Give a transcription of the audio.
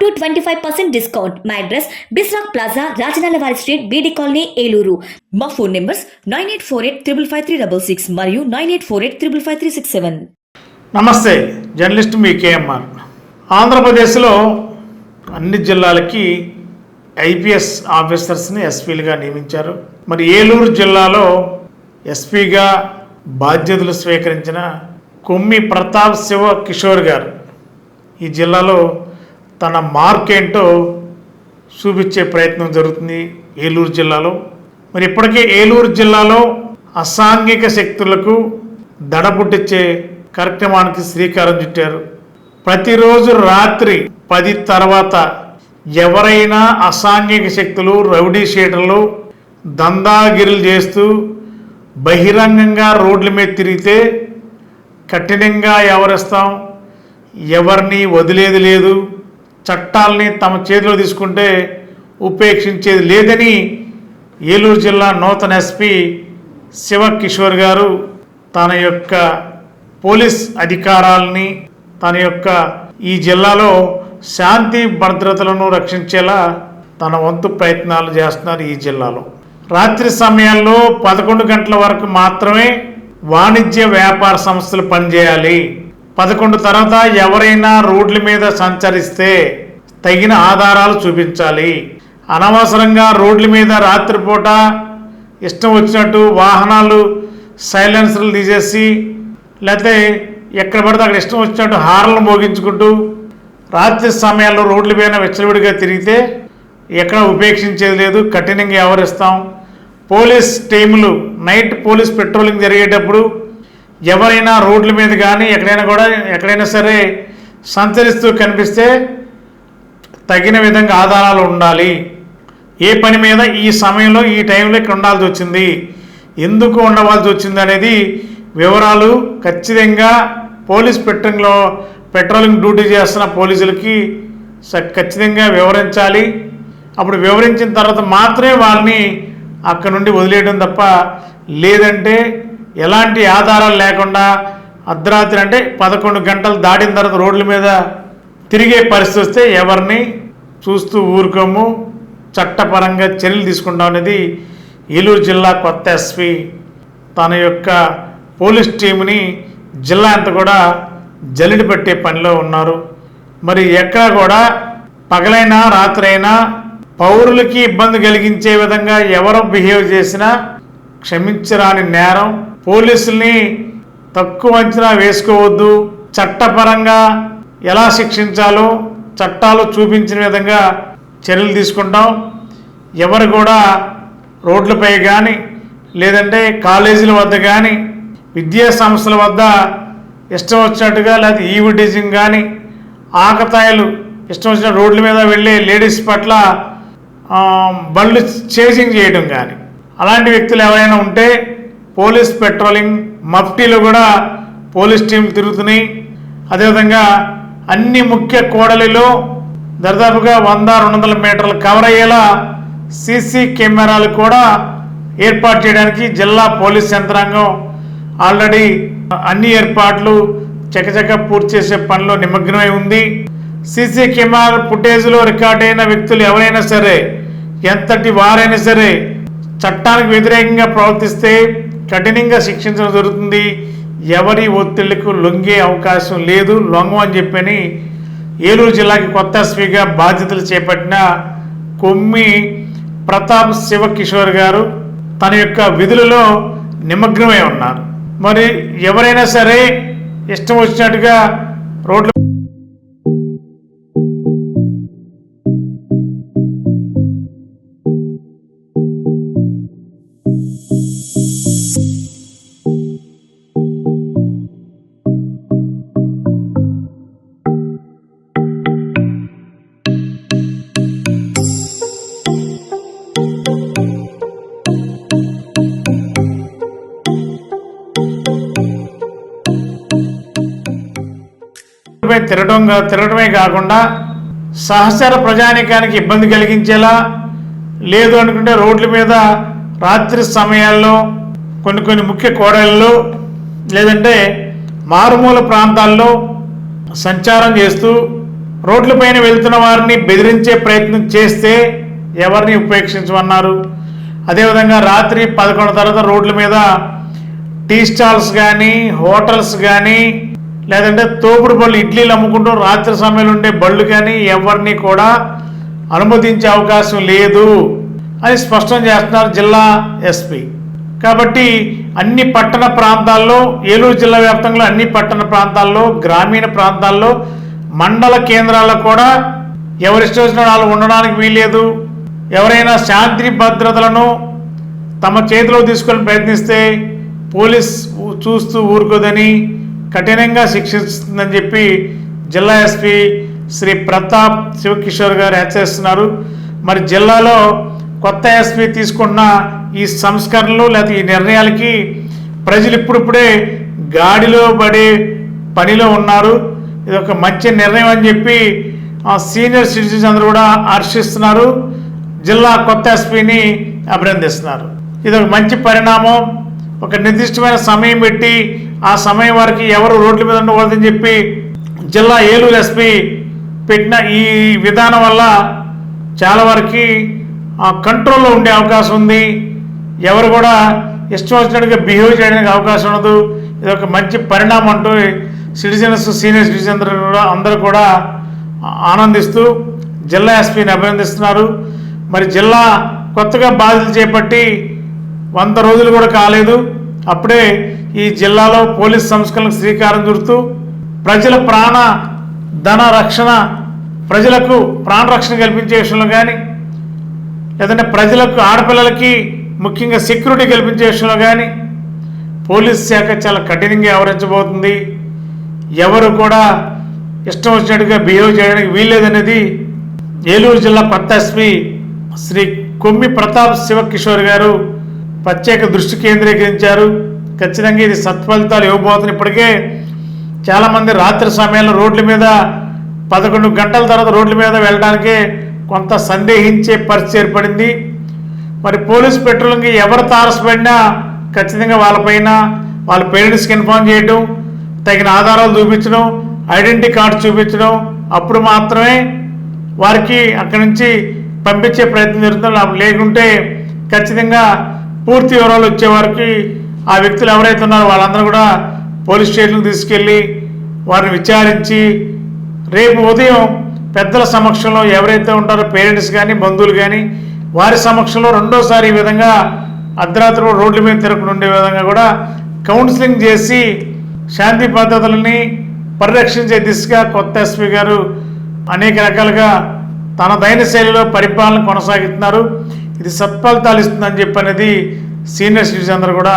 to twenty five percent discount. మా address బిస్రాక్ plaza Rajanala వారి స్ట్రీట్ బీడి కాలనీ ఏలూరు. మా phone numbers nine eight four eight triple five three double six మరియు nine eight four eight triple five three six seven. నమస్తే journalist మీ KMR. ఆంధ్రప్రదేశ్లో అన్ని జిల్లాలకి ఐపీఎస్ ఆఫీసర్స్ని ఎస్పీలుగా నియమించారు. మరి ఏలూరు జిల్లాలో ఎస్పీగా బాధ్యతలు స్వీకరించిన కొమ్మి ప్రతాప్ శివ కిషోర్ గారు ఈ జిల్లాలో తన మార్క్ ఏంటో చూపించే ప్రయత్నం జరుగుతుంది ఏలూరు జిల్లాలో. మరి ఇప్పటికే ఏలూరు జిల్లాలో అసాంఘిక శక్తులకు దడబుట్టించే కార్యక్రమానికి శ్రీకారం చుట్టారు. ప్రతిరోజు రాత్రి పది తర్వాత ఎవరైనా అసాంఘిక శక్తులు రౌడీ షీటర్లు దందాగిరిలు చేస్తూ బహిరంగంగా రోడ్ల మీద తిరిగితే కఠినంగా ఎవరిస్తాం? ఎవరిని వదిలేది లేదు. చట్టాలని తమ చేతిలో తీసుకుంటే ఉపేక్షించేది లేదని ఏలూరు జిల్లా నూతన ఎస్పీ శివ కిషోర్ గారు తన యొక్క పోలీస్ అధికారాలని తన యొక్క ఈ జిల్లాలో శాంతి భద్రతలను రక్షించేలా తన వంతు ప్రయత్నాలు చేస్తున్నారు ఈ జిల్లాలో. రాత్రి సమయాల్లో పదకొండు గంటల వరకు మాత్రమే వాణిజ్య వ్యాపార సంస్థలు పనిచేయాలి. పదకొండు తర్వాత ఎవరైనా రోడ్ల మీద సంచరిస్తే తగిన ఆధారాలు చూపించాలి. అనవసరంగా రోడ్ల మీద రాత్రిపూట ఇష్టం వచ్చినట్టు వాహనాలు సైలెన్సర్లు తీసేసి లేకపోతే ఎక్కడ పడితే అక్కడ ఇష్టం వచ్చినట్టు హార్లను మోగించుకుంటూ రాత్రి సమయాల్లో రోడ్ల పైన విచ్చలవిడిగా తిరిగితే ఎక్కడ ఉపేక్షించేది లేదు కఠినంగా వ్యవహరిస్తాం. పోలీస్ టీములు నైట్ పోలీస్ పెట్రోలింగ్ జరిగేటప్పుడు ఎవరైనా రోడ్ల మీద కానీ ఎక్కడైనా కూడా ఎక్కడైనా సరే సంచరిస్తూ కనిపిస్తే తగిన విధంగా ఆధారాలు ఉండాలి. ఏ పని మీద ఈ సమయంలో ఈ టైంలో ఇక్కడ ఉండాల్సి వచ్చింది? ఎందుకు ఉండవలసి వచ్చింది అనేది వివరాలు ఖచ్చితంగా పోలీస్ పెట్టంలో పెట్రోలింగ్ డ్యూటీ చేస్తున్న పోలీసులకి స- ఖచ్చితంగా వివరించాలి. అప్పుడు వివరించిన తర్వాత మాత్రమే వాళ్ళని అక్కడ నుండి వదిలేయడం తప్ప లేదంటే ఎలాంటి ఆధారాలు లేకుండా అర్ధరాత్రి అంటే పదకొండు గంటలు దాటిన తర్వాత రోడ్ల మీద తిరిగే పరిస్థితి వస్తే ఎవరిని చూస్తూ ఊరుకోము. చట్టపరంగా చర్యలు తీసుకుంటాం అనేది ఏలూరు జిల్లా కొత్త ఎస్పీ తన యొక్క పోలీస్ టీంని జిల్లా అంతా కూడా జల్లిడి పెట్టే పనిలో ఉన్నారు. మరి ఎక్కడ కూడా పగలైనా రాత్రైనా పౌరులకి ఇబ్బంది కలిగించే విధంగా ఎవరు బిహేవ్ చేసినా క్షమించరాని నేరం. పోలీసుల్ని తక్కువ అంచనా వేసుకోవద్దు. చట్టపరంగా ఎలా శిక్షించాలో చట్టాలు చూపించిన విధంగా చర్యలు తీసుకుంటాం. ఎవరు కూడా రోడ్లపై కానీ లేదంటే కాలేజీల వద్ద కానీ విద్యా సంస్థల వద్ద ఇష్టం వచ్చినట్టుగా లేదా ఈవిడిజింగ్ కానీ ఆకతాయిలు ఇష్టం వచ్చిన రోడ్ల మీద వెళ్ళే లేడీస్ పట్ల బళ్ళు చేజింగ్ చేయడం కానీ అలాంటి వ్యక్తులు ఎవరైనా ఉంటే పోలీస్ పెట్రోలింగ్ మఫ్టీలో కూడా పోలీస్ టీం తిరుగుతున్నాయి. అదేవిధంగా అన్ని ముఖ్య కూడలిలో దాదాపుగా వంద రెండు వందల మీటర్లు కవర్ అయ్యేలా సీసీ కెమెరాలు కూడా ఏర్పాటు చేయడానికి జిల్లా పోలీస్ యంత్రాంగం ఆల్రెడీ అన్ని ఏర్పాట్లు చకచక పూర్తి చేసే పనిలో నిమగ్నమై ఉంది. సీసీ కెమెరా ఫుటేజ్లో రికార్డ్ అయిన వ్యక్తులు ఎవరైనా సరే ఎంతటి వారైనా సరే చట్టానికి వ్యతిరేకంగా ప్రవర్తిస్తే కఠినంగా శిక్షించడం జరుగుతుంది. ఎవరి ఒత్తిళ్ళకు లొంగే అవకాశం లేదు లొంగం అని చెప్పని ఏలూరు జిల్లాకి కొత్త ఎస్పీగా బాధ్యతలు చేపట్టిన కొమ్మి ప్రతాప్ శివకిషోర్ గారు తన యొక్క విధులలో నిమగ్నమై ఉన్నారు. మరి ఎవరైనా సరే ఇష్టం వచ్చినట్టుగా రోడ్లు పై తిరగడం తిరగడమే కాకుండా సహచర ప్రజానికానికి ఇబ్బంది కలిగించేలా లేదు అనుకుంటే రోడ్ల మీద రాత్రి సమయాల్లో కొన్ని కొన్ని ముఖ్య కోడళ్ళలో లేదంటే మారుమూల ప్రాంతాల్లో సంచారం చేస్తూ రోడ్లపైన వెళ్తున్న వారిని బెదిరించే ప్రయత్నం చేస్తే ఎవరిని ఉపేక్షించమన్నారు? అదేవిధంగా రాత్రి పదకొండు తర్వాత రోడ్ల మీద టీ స్టాల్స్ కానీ హోటల్స్ కానీ లేదంటే తోపుడు బళ్ళు ఇడ్లీలు అమ్ముకుంటూ రాత్రి సమయంలో ఉండే బళ్ళు కానీ ఎవరిని కూడా అనుమతించే అవకాశం లేదు అని స్పష్టం చేస్తున్నారు జిల్లా ఎస్పీ. కాబట్టి అన్ని పట్టణ ప్రాంతాల్లో ఏలూరు జిల్లా వ్యాప్తంగా అన్ని పట్టణ ప్రాంతాల్లో గ్రామీణ ప్రాంతాల్లో మండల కేంద్రాల్లో కూడా ఎవరిష్టం వచ్చిన వాళ్ళు ఉండడానికి వీలేదు ఎవరైనా శాంతి భద్రతలను తమ చేతిలో తీసుకొని ప్రయత్నిస్తే పోలీస్ చూస్తూ ఊరుకోదని కఠినంగా శిక్షిస్తుందని చెప్పి జిల్లా ఎస్పీ శ్రీ ప్రతాప్ శివకిషోర్ గారు హెచ్చరిస్తున్నారు మరి జిల్లాలో కొత్త ఎస్పీ తీసుకున్న ఈ సంస్కరణలు లేదా ఈ నిర్ణయాలకి ప్రజలు ఇప్పుడిప్పుడే గాడిలో పడే పనిలో ఉన్నారు. ఇది ఒక మంచి నిర్ణయం అని చెప్పి ఆ సీనియర్ సిటిజన్స్ అందరూ కూడా హర్షిస్తున్నారు. జిల్లా కొత్త ఎస్పీని అభినందిస్తున్నారు. ఇది ఒక మంచి పరిణామం. ఒక నిర్దిష్టమైన సమయం పెట్టి ఆ సమయం వారికి ఎవరు రోడ్ల మీద ఉండకూడదని చెప్పి జిల్లా ఏలూరు ఎస్పీ పెట్టిన ఈ విధానం వల్ల చాలా వరకు కంట్రోల్లో ఉండే అవకాశం ఉంది. ఎవరు కూడా ఇష్టం వచ్చినట్టుగా బిహేవ్ చేయడానికి అవకాశం ఉండదు. ఇది ఒక మంచి పరిణామం అంటూ సిటిజన్స్ సీనియర్ సిటిజన్ కూడా అందరూ కూడా ఆనందిస్తూ జిల్లా ఎస్పీని అభినందిస్తున్నారు. మరి జిల్లా కొత్తగా బాధ్యతలు చేపట్టి వంద రోజులు కూడా కాలేదు. అప్పుడే ఈ జిల్లాలో పోలీస్ సంస్కరణకు శ్రీకారం చుడుతూ ప్రజల ప్రాణ ధన రక్షణ ప్రజలకు ప్రాణ రక్షణ కల్పించే విషయంలో కానీ లేదంటే ప్రజలకు ఆడపిల్లలకి ముఖ్యంగా సెక్యూరిటీ కల్పించే విషయంలో కానీ పోలీస్ శాఖ చాలా కఠినంగా వ్యవహరించబోతుంది. ఎవరు కూడా ఇష్టం వచ్చినట్టుగా బిహేవ్ చేయడానికి వీల్లేదనేది ఏలూరు జిల్లా కొత్త ఎస్పీ శ్రీ కొమ్మి ప్రతాప్ శివకిషోర్ గారు ప్రత్యేక దృష్టి కేంద్రీకరించారు. ఖచ్చితంగా ఇది సత్ఫలితాలు ఇవ్వబోతుంది ఇప్పటికే చాలామంది రాత్రి సమయంలో రోడ్ల మీద పదకొండు గంటల తర్వాత రోడ్ల మీద వెళ్ళడానికి కొంత సందేహించే పరిస్థితి ఏర్పడింది. మరి పోలీస్ పెట్రోలింగ్కి ఎవరు తారసపడినా ఖచ్చితంగా వాళ్ళపైన వాళ్ళ పేరెంట్స్కి ఇన్ఫార్మ్ చేయడం తగిన ఆధారాలు చూపించడం ఐడెంటిటీ కార్డు చూపించడం అప్పుడు మాత్రమే వారికి అక్కడి నుంచి పంపించే ప్రయత్నం జరుగుతుంది లేకుంటే ఖచ్చితంగా పూర్తి వివరాలు వచ్చే వారికి ఆ వ్యక్తులు ఎవరైతే ఉన్నారో వాళ్ళందరూ కూడా పోలీస్ స్టేషన్కి తీసుకెళ్ళి వారిని విచారించి రేపు ఉదయం పెద్దల సమక్షంలో ఎవరైతే ఉంటారో పేరెంట్స్ కానీ బంధువులు కానీ వారి సమక్షంలో రెండోసారి ఈ విధంగా అర్ధరాత్రి రోడ్ల మీద తిరగకుండా ఉండే విధంగా కూడా కౌన్సిలింగ్ చేసి శాంతి భద్రతలని పరిరక్షించే దిశగా కొత్త ఎస్పీ గారు అనేక రకాలుగా తన దైన శైలిలో పరిపాలన కొనసాగిస్తున్నారు. ఇది సత్ఫలితాలు ఇస్తుందని చెప్పి అనేది సీనియర్ సిటిజన్ అందరూ కూడా